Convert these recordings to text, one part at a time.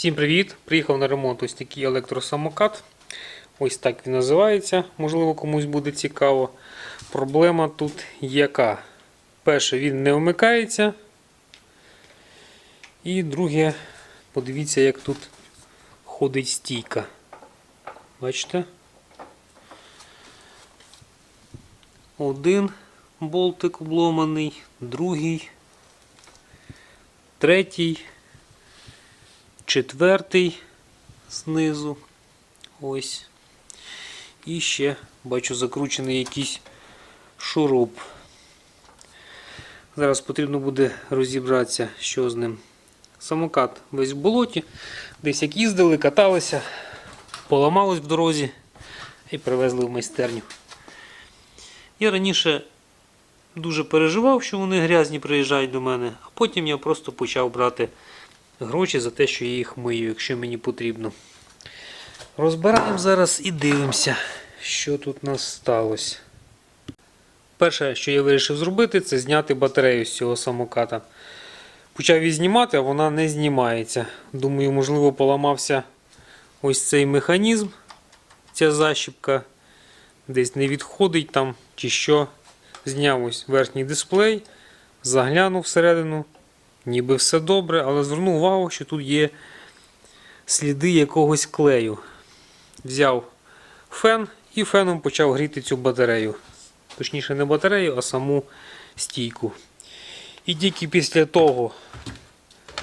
Всім привіт! Приїхав на ремонт ось такий електросамокат. Ось так він називається. Можливо, комусь буде цікаво. Проблема тут яка? Перше, він не вмикається. І друге, подивіться, як тут ходить стійка. Бачите? Один болтик обломаний, другий, третій четвертий знизу. Ось. І ще бачу закручений якийсь шуруп. Зараз потрібно буде розібратися, що з ним. Самокат весь в болоті. Десь як їздили, каталися, поламалось в дорозі і привезли в майстерню. Я раніше дуже переживав, що вони грязні приїжджають до мене, а потім я просто почав брати гроші за те, що я їх мию, якщо мені потрібно. Розбираємо зараз і дивимося, що тут у нас сталося. Перше, що я вирішив зробити, це зняти батарею з цього самоката. Почав її знімати, а вона не знімається. Думаю, можливо, поламався ось цей механізм, ця защіпка. Десь не відходить там чи що. Зняв ось верхній дисплей, заглянув всередину. Ніби все добре, але звернув увагу, що тут є сліди якогось клею. Взяв фен і феном почав гріти цю батарею. Точніше, не батарею, а саму стійку. І тільки після того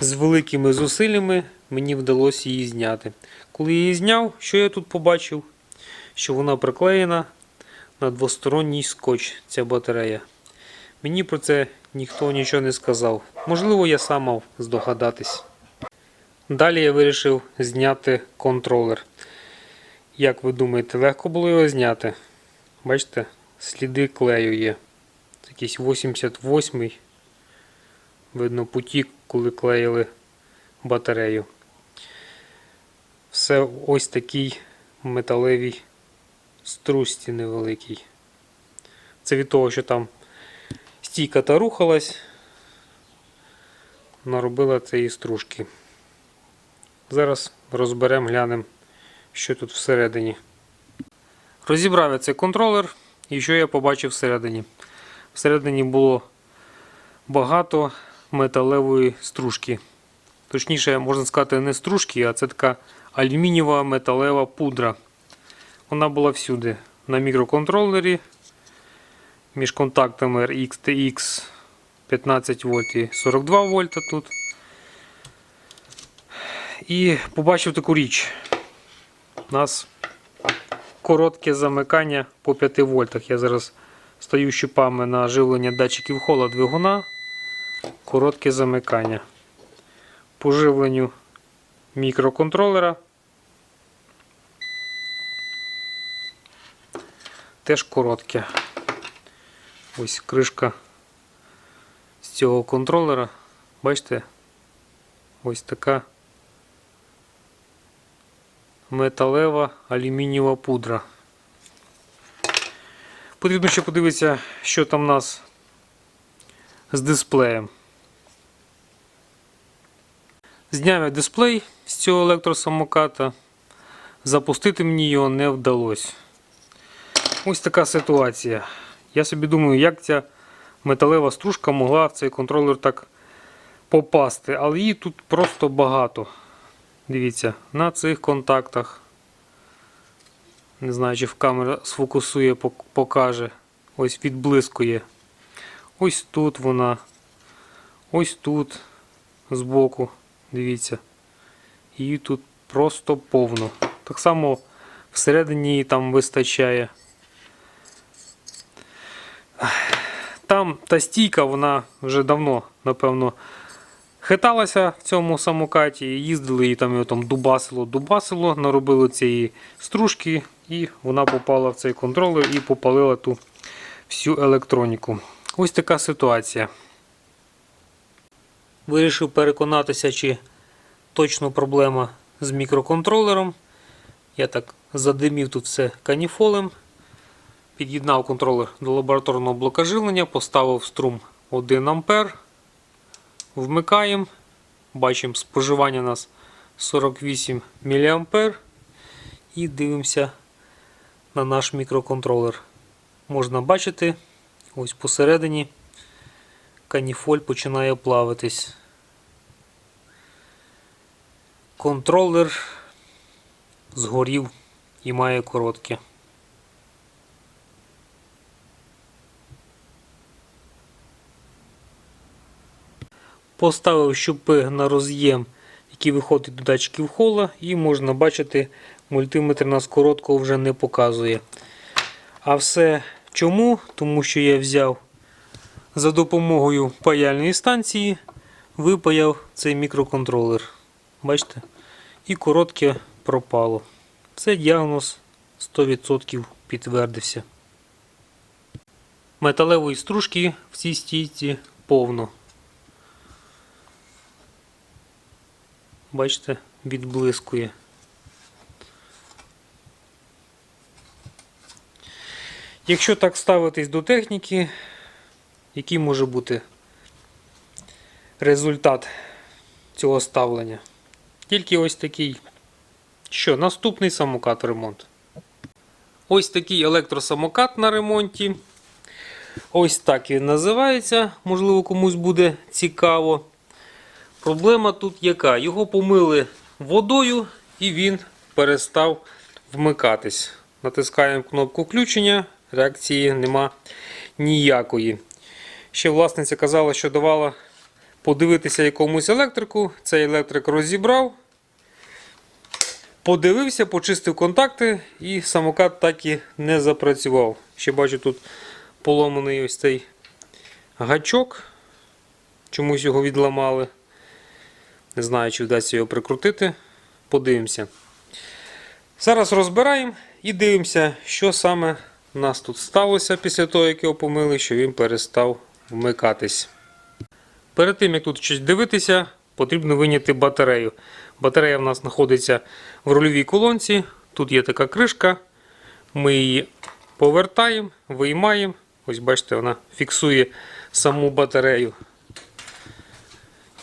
з великими зусиллями мені вдалося її зняти. Коли я її зняв, що я тут побачив? Що вона приклеєна на двосторонній скотч, ця батарея. Мені про це ніхто нічого не сказав. Можливо, я сам мав здогадатись. Далі я вирішив зняти контролер. Як ви думаєте, легко було його зняти? Бачите, сліди клею є. Це якийсь 88-й. Видно, потік, коли клеїли батарею. Все ось такий металевий струсті невеликий. Це від того, що там стійка та рухалась, наробила цієї стружки. Зараз розберемо, глянемо, що тут всередині. Розібрав я цей контролер і що я побачив всередині. Всередині було багато металевої стружки. Точніше, можна сказати, не стружки, а це така алюмінієва металева пудра. Вона була всюди. На мікроконтролері між контактами RX TX 15 вольт і 42 вольта тут. І побачив таку річ. У нас коротке замикання по 5 вольтах. Я зараз стою щупами на живлення датчиків хола двигуна. Коротке замикання. По живленню мікроконтролера. Теж коротке. Ось кришка з цього контролера. Бачите? Ось така металева алюмінієва пудра. Потрібно ще подивитися, що там у нас з дисплеєм. Зняв я дисплей з цього електросамоката. Запустити мені його не вдалося. Ось така ситуація. Я собі думаю, як ця металева стружка могла в цей контролер так попасти, але її тут просто багато. Дивіться, на цих контактах. Не знаю, чи в камера сфокусує, покаже. Ось відблискує. Ось тут вона. Ось тут збоку. Дивіться. Її тут просто повно. Так само всередині її там вистачає. Там та стійка, вона вже давно, напевно, хиталася в цьому самокаті, їздили і там там дубасило, дубасило, наробили цієї стружки, і вона попала в цей контролер і попалила ту всю електроніку. Ось така ситуація. Вирішив переконатися, чи точно проблема з мікроконтролером. Я так задимів тут все каніфолем. Під'єднав контролер до лабораторного блока живлення, поставив струм 1 А. Вмикаємо. Бачимо, споживання у нас 48 мА. І дивимося на наш мікроконтролер. Можна бачити, ось посередині каніфоль починає плавитись. Контролер згорів і має коротке. Поставив щупи на роз'єм, який виходить до датчиків хола, і можна бачити, мультиметр нас короткого вже не показує. А все чому? Тому що я взяв за допомогою паяльної станції, випаяв цей мікроконтролер. Бачите? І коротке пропало. Це діагноз 100% підтвердився. Металевої стружки в цій стійці повно. Бачите, відблискує. Якщо так ставитись до техніки, який може бути результат цього ставлення? Тільки ось такий. Що, наступний самокат ремонт. Ось такий електросамокат на ремонті. Ось так він називається. Можливо, комусь буде цікаво. Проблема тут яка? Його помили водою і він перестав вмикатись. Натискаємо кнопку включення, реакції нема ніякої. Ще власниця казала, що давала подивитися якомусь електрику. Цей електрик розібрав. Подивився, почистив контакти і самокат так і не запрацював. Ще бачу тут поломаний ось цей гачок. Чомусь його відламали. Не знаю, чи вдасться його прикрутити. Подивимося. Зараз розбираємо і дивимося, що саме у нас тут сталося після того, як його помили, що він перестав вмикатись. Перед тим, як тут щось дивитися, потрібно виняти батарею. Батарея в нас знаходиться в рульовій колонці. Тут є така кришка. Ми її повертаємо, виймаємо. Ось бачите, вона фіксує саму батарею.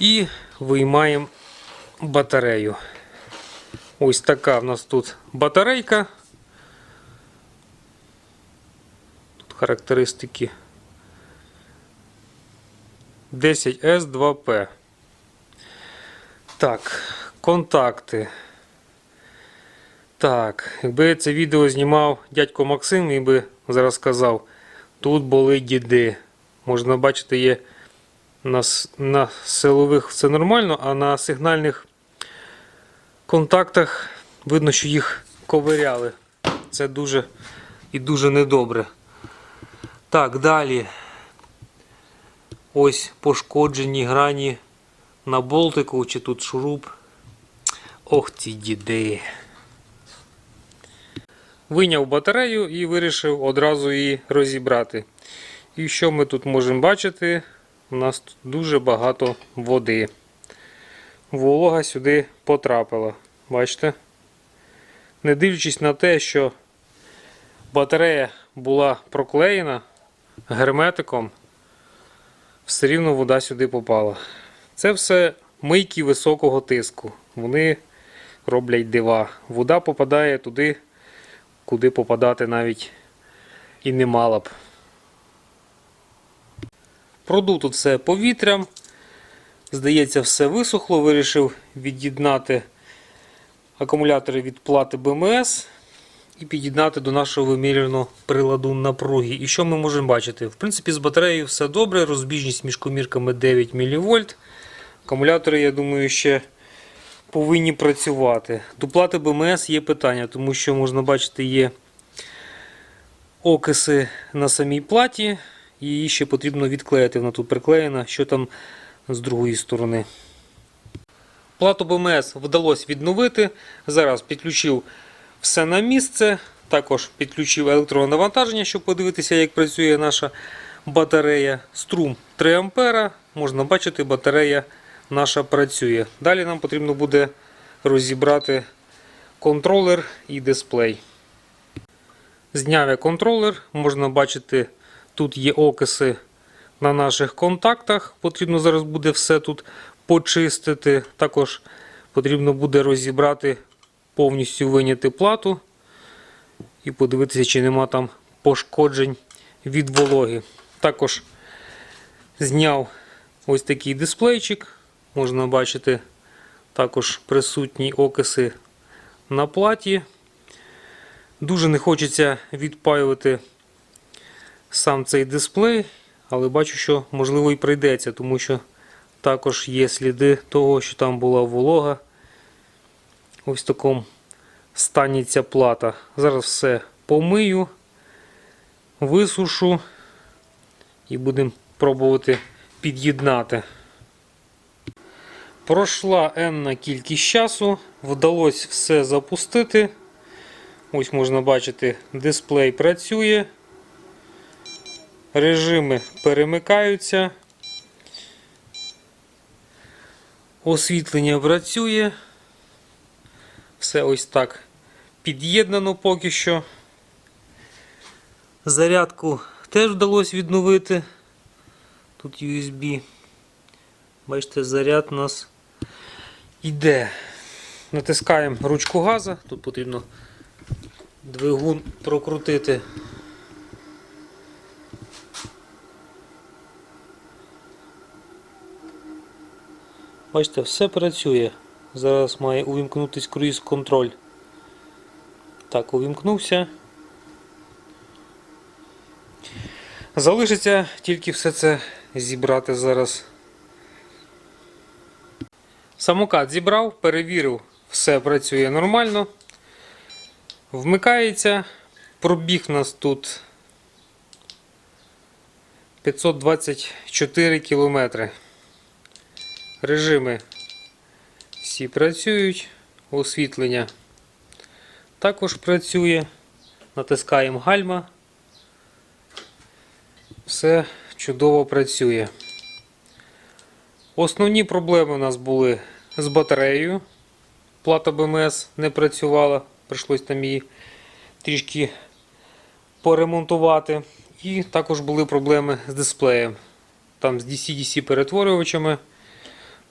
І виймаємо батарею. Ось така в нас тут батарейка. Тут характеристики 10S2P. Так, контакти. Так, якби це відео знімав дядько Максим, він би зараз сказав, тут були діди. Можна бачити, є на, на силових все нормально, а на сигнальних контактах видно, що їх ковиряли. Це дуже і дуже недобре. Так, далі. Ось пошкоджені грані на болтику, чи тут шуруп. Ох ці діди. Виняв батарею і вирішив одразу її розібрати. І що ми тут можемо бачити? У нас тут дуже багато води. Волога сюди потрапила. Бачите? Не дивлячись на те, що батарея була проклеєна герметиком, все рівно вода сюди попала. Це все мийки високого тиску. Вони роблять дива. Вода попадає туди, куди попадати навіть і не мала б. Продув тут все повітрям. Здається, все висохло. Вирішив від'єднати акумулятори від плати БМС і під'єднати до нашого вимірюваного приладу напруги. І що ми можемо бачити? В принципі, з батареєю все добре, розбіжність між комірками 9 мВ. Акумулятори, я думаю, ще повинні працювати. До плати БМС є питання, тому що можна бачити, є окиси на самій платі. І її ще потрібно відклеїти. Вона тут приклеєна, що там з другої сторони. Плату БМС вдалося відновити. Зараз підключив все на місце. Також підключив електронавантаження, щоб подивитися, як працює наша батарея. Струм 3 А. Можна бачити, батарея наша працює. Далі нам потрібно буде розібрати контролер і дисплей. Зняв я контролер, можна бачити, тут є окиси на наших контактах. Потрібно зараз буде все тут почистити. Також Потрібно буде розібрати, повністю виняти плату і подивитися, чи нема там пошкоджень від вологи. Також зняв ось такий дисплейчик. Можна бачити також присутні окиси на платі. Дуже не хочеться відпаювати сам цей дисплей, але бачу, що можливо і прийдеться, тому що також є сліди того, що там була волога. Ось в такому стані ця плата. Зараз все помию, висушу і будемо пробувати під'єднати. Пройшла енна кількість часу, вдалося все запустити. Ось можна бачити, дисплей працює, режими перемикаються, освітлення працює. Все ось так під'єднано поки що. Зарядку теж вдалося відновити. Тут USB. Бачите, заряд у нас йде. Натискаємо ручку газа. Тут потрібно двигун прокрутити. Бачите, все працює. Зараз має увімкнутись круїз контроль. Так, увімкнувся. Залишиться тільки все це зібрати зараз. Самокат зібрав, перевірив, все працює нормально. Вмикається. Пробіг нас тут 524 кілометри. Режими всі працюють. Освітлення також працює. Натискаємо гальма. Все чудово працює. Основні проблеми у нас були з батареєю. Плата БМС не працювала, прийшлось там її трішки поремонтувати. І також були проблеми з дисплеєм. Там з DC-DC перетворювачами.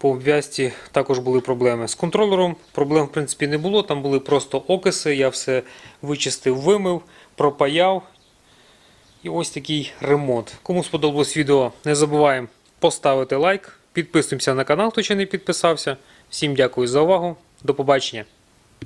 По обв'язці також були проблеми. З контролером проблем в принципі не було. Там були просто окиси. Я все вичистив, вимив, пропаяв. І ось такий ремонт. Кому сподобалось відео, не забуваємо поставити лайк. Підписуємося на канал, хто ще не підписався. Всім дякую за увагу. До побачення.